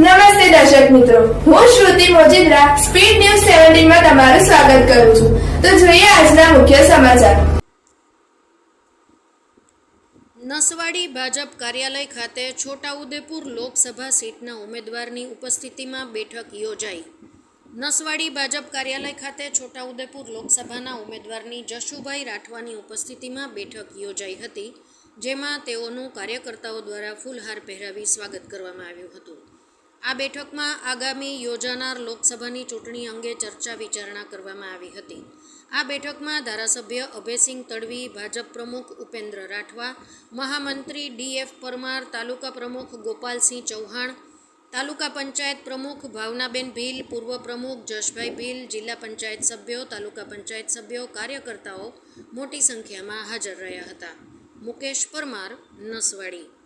નમસ્તે દર્શક મિત્રો. હું શ્રુતિ મોજીદ્રા, સ્પીડ ન્યૂઝ સેવન્ટીનમાં તમારું સ્વાગત કરું છું. તો જોઈએ આજના મુખ્ય સમાચાર. નસવાડી ભાજપ કાર્યાલય ખાતે છોટાઉદેપુર લોકસભા સીટના ઉમેદવારની ઉપસ્થિતિમાં બેઠક યોજાઈ. નસવાડી ભાજપ કાર્યાલય ખાતે છોટાઉદેપુર લોકસભાના ઉમેદવારની જશુભાઈ રાઠવાની ઉપસ્થિતિમાં બેઠક યોજાઈ હતી, જેમાં તેઓનું કાર્યકર્તાઓ દ્વારા ફૂલહાર પહેરાવી સ્વાગત કરવામાં આવ્યું હતું. આ બેઠકમાં આગામી યોજાનાર લોકસભાની ચૂંટણી અંગે ચર્ચા વિચારણા કરવામાં આવી હતી. આ બેઠકમાં ધારાસભ્ય અભયસિંહ તડવી, ભાજપ પ્રમુખ ઉપેન્દ્ર રાઠવા, મહામંત્રી ડીએફ પરમાર, તાલુકા પ્રમુખ ગોપાલસિંહ ચૌહાણ, તાલુકા પંચાયત પ્રમુખ ભાવનાબેન ભીલ, પૂર્વ પ્રમુખ જશભાઈ ભીલ, જિલ્લા પંચાયત સભ્યો, તાલુકા પંચાયત સભ્યો, કાર્યકર્તાઓ મોટી સંખ્યામાં હાજર રહ્યા હતા. મુકેશ પરમાર, નસવાડી.